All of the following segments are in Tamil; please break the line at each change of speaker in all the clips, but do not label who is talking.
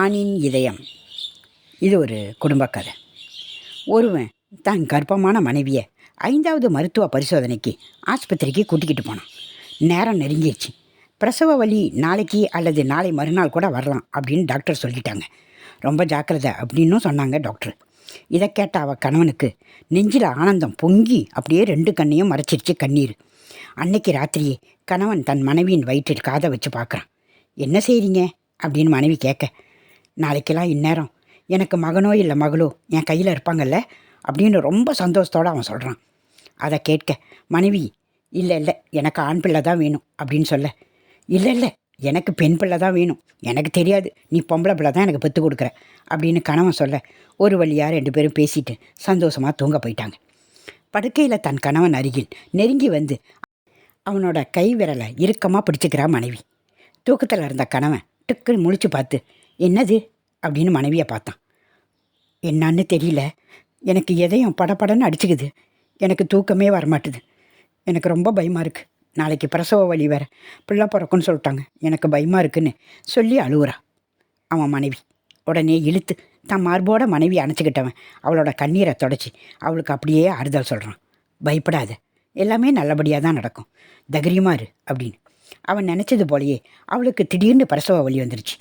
ஆணின் இதயம். இது ஒரு குடும்ப கதை. ஒருவன் தன் கர்ப்பமான மனைவியை ஐந்தாவது மருத்துவ பரிசோதனைக்கு ஆஸ்பத்திரிக்கு கூட்டிக்கிட்டு போனான். நேரம் நெருங்கிடுச்சு பிரசவ வலி நாளைக்கு அல்லது நாளை மறுநாள் கூட வரலாம் அப்படின்னு டாக்டர் சொல்லிட்டாங்க. ரொம்ப ஜாக்கிரதை அப்படின்னும் சொன்னாங்க டாக்டர். இதை கேட்ட அவ கணவனுக்கு நெஞ்சில் ஆனந்தம் பொங்கி அப்படியே ரெண்டு கண்ணையும் மறைச்சிருச்சு கண்ணீர். அன்னைக்கு ராத்திரியே கணவன் தன் மனைவியின் வயிற்றில் காதை வச்சு பார்க்குறான். என்ன செய்கிறீங்க அப்படின்னு மனைவி கேட்க நாளைக்கெல்லாம் இந்நேரம். எனக்கு மகனோ இல்லை மகளோ என் கையில் இருப்பாங்கல்ல? அப்படின்னு ரொம்ப சந்தோஷத்தோடு அவன் சொல்கிறான் அதை கேட்க மனைவி இல்லை இல்லை எனக்கு ஆண் பிள்ளை தான் வேணும் அப்படின்னு சொல்ல. இல்லை இல்லை எனக்கு பெண் பிள்ளை தான் வேணும். எனக்கு தெரியாது. நீ பொம்பளை பிள்ளை தான் எனக்கு பெற்று கொடுக்குற அப்படின்னு கணவன் சொல்ல. ஒரு வழியாக ரெண்டு பேரும் பேசிட்டு சந்தோஷமாக தூங்க போயிட்டாங்க. படுக்கையில் தன் கணவன் அருகில் நெருங்கி வந்து அவனோட கை விரலை இறுக்கமாக பிடிச்சிக்கிறா மனைவி. தூக்கத்தில் இருந்த கணவன் டக்குன்னு முழிச்சு பார்த்து என்னது? அப்படின்னு மனைவியை பார்த்தான். என்னான்னு தெரியல. எனக்கு எதையும் படபடன்னு அடிச்சுக்குது. எனக்கு தூக்கமே வரமாட்டுது. எனக்கு ரொம்ப பயமாக இருக்குது நாளைக்கு பிரசவ வலி வேற. பிள்ளை பிறக்குன்னு சொல்லிட்டாங்க. எனக்கு பயமாக இருக்குன்னு சொல்லி அழுகுறா அவன் மனைவி. உடனே இழுத்து தன் மார்போட மனைவி அணைச்சிக்கிட்டவன். அவளோட கண்ணீரை தொடச்சி அவளுக்கு அப்படியே ஆறுதல் சொல்கிறான் பயப்படாத. எல்லாமே நல்லபடியாக தான் நடக்கும். தைரியமாக இரு அப்படின்னு. அவன் நினச்சது போலயே அவளுக்கு திடீர்னு பிரசவ வலி வந்துருச்சு.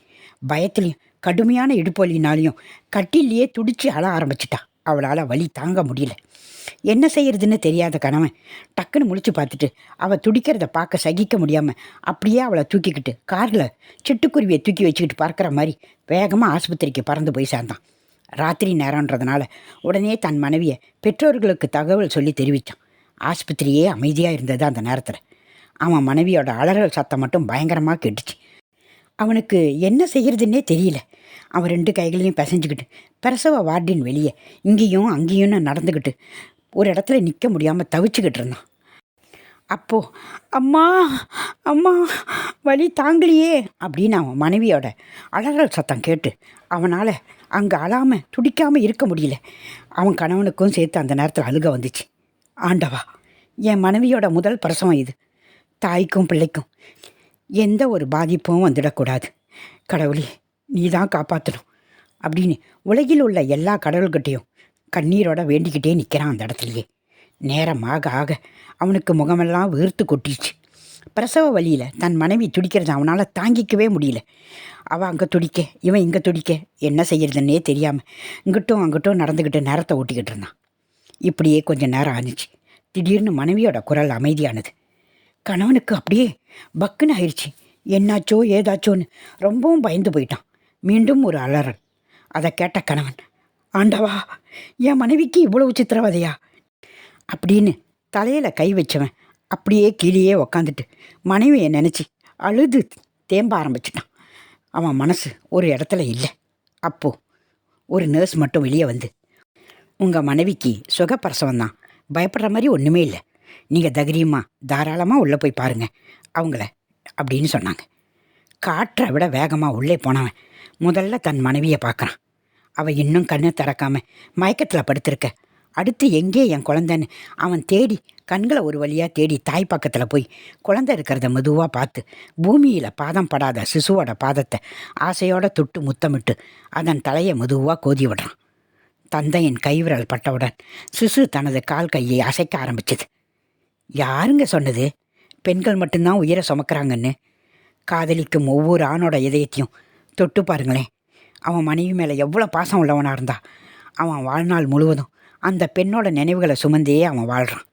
பயத்துலேயும் கடுமையான இடுப்பொலினாலையும் கட்டிலேயே துடிச்சு அழ ஆரம்பிச்சிட்டா. அவளால் வலி தாங்க முடியல. என்ன செய்யறதுன்னு தெரியாத கணவன் டக்குன்னு முழிச்சு பார்த்துட்டு அவள் துடிக்கிறத பார்க்க சகிக்க முடியாமல் அப்படியே அவளை தூக்கிக்கிட்டு காரில் சிட்டுக்குருவியை தூக்கி வச்சுக்கிட்டு பார்க்குற மாதிரி வேகமாக ஆஸ்பத்திரிக்கு பறந்து போய் சேர்ந்தான். ராத்திரி நேரன்றதுனால உடனே தன் மனைவியை பெற்றோர்களுக்கு தகவல் சொல்லி தெரிவித்தான் ஆஸ்பத்திரியே அமைதியாக இருந்தது அந்த நேரத்தில். அவன் மனைவியோட அலறல் சத்தம் மட்டும் பயங்கரமாக கேட்டுச்சு. அவனுக்கு என்ன செய்கிறதுன்னே தெரியல. அவன் ரெண்டு கைகளையும் பிசைஞ்சுக்கிட்டு பிரசவ வார்டின் வெளியே இங்கேயும் அங்கேயும் நடந்துக்கிட்டு ஒரு இடத்துல நிற்க முடியாமல் தவிச்சுக்கிட்டு இருந்தான். அப்போது அம்மா அம்மா வலி தாங்கலையே அப்படின்னு அவன் மனைவியோட அலறல் சத்தம் கேட்டு அவனால் அங்கே அழாமல் துடிக்காமல் இருக்க முடியல. அவன் கணவனுக்கும் சேர்த்து அந்த நேரத்தில் அழுக வந்துச்சு. ஆண்டவா என் மனைவியோட முதல் பிரசவம் இது. தாய்க்கும் பிள்ளைக்கும் எந்த ஒரு பாதிப்பும் வந்துடக்கூடாது. கடவுளே நீ தான் காப்பாற்றணும் அப்படின்னு உலகில் உள்ள எல்லா கடவுள்கிட்டையும் கண்ணீரோட வேண்டிக்கிட்டே நிற்கிறான் அந்த இடத்துலையே. நேரம் ஆக ஆக அவனுக்கு முகமெல்லாம் வேர்த்து கொட்டிச்சு பிரசவ வழியில் தன் மனைவி துடிக்கிறது அவனால் தாங்கிக்கவே முடியல. அவள் அங்கே துடிக்க இவன் இங்கே துடிக்க என்ன செய்யறதுன்னே தெரியாமல் இங்கிட்டும் அங்கிட்டும் நடந்துக்கிட்டு நேரத்தை ஓட்டிக்கிட்டு இருந்தான். இப்படியே கொஞ்சம் நேரம் ஆனிச்சு. திடீர்னு மனைவியோட குரல் அமைதியானது. கணவனுக்கு அப்படியே பக்குன்னு ஆயிடுச்சு என்னாச்சோ ஏதாச்சோன்னு ரொம்பவும் பயந்து போயிட்டான். மீண்டும் ஒரு அலறல். அதை கேட்ட கணவன் ஆண்டவா என் மனைவிக்கு இவ்வளவு சித்திரவதையா? அப்படின்னு தலையில் கை வச்சவன் அப்படியே கீழேயே உக்காந்துட்டு மனைவியை நினச்சி அழுது தேம்ப ஆரம்பிச்சிட்டான். அவன் மனசு ஒரு இடத்துல இல்லை. அப்போது ஒரு நர்ஸ் மட்டும் வெளியே வந்து உங்கள் மனைவிக்கு சுகப்பிரசவம் தான் பயப்படுற மாதிரி ஒன்றுமே இல்லை. நீங்கள் தைரியமாக தாராளமாக உள்ளே போய் பாருங்கள் அவங்கள அப்படின்னு சொன்னாங்க. காற்றை விட வேகமாக உள்ளே போனவன் முதல்ல தன் மனைவியை பார்க்குறான். அவள் இன்னும் கண்ணை திறக்காம மயக்கத்தில் படுத்திருக்க. அடுத்து எங்கே என் குழந்தைன்னு அவன் தேடி கண்களை ஒரு வழியாக தேடி தாய் பக்கத்தில் போய் குழந்தை இருக்கிறத மெதுவாக பார்த்து பூமியில் பாதம் படாத சிசுவோட பாதத்தை ஆசையோட தொட்டு முத்தமிட்டு அதன் தலையை மெதுவாக கோதி விடுறான். தந்தையின் கைவிரல் பட்டவுடன் சிசு தனது கால் கையை அசைக்க ஆரம்பிச்சது. யாருங்க சொன்னது? பெண்கள் மட்டும்தான் உயிரை சுமக்கிறாங்கன்னு. காதலிக்கும் ஒவ்வொரு ஆணோட இதயத்தையும் தொட்டு பாருங்களேன். அவன் மனைவி மேலே எவ்வளோ பாசம் உள்ளவனாக இருந்தா அவன் வாழ்நாள் முழுவதும் அந்த பெண்ணோட நினைவுகளை சுமந்தே அவன் வாழ்கிறான்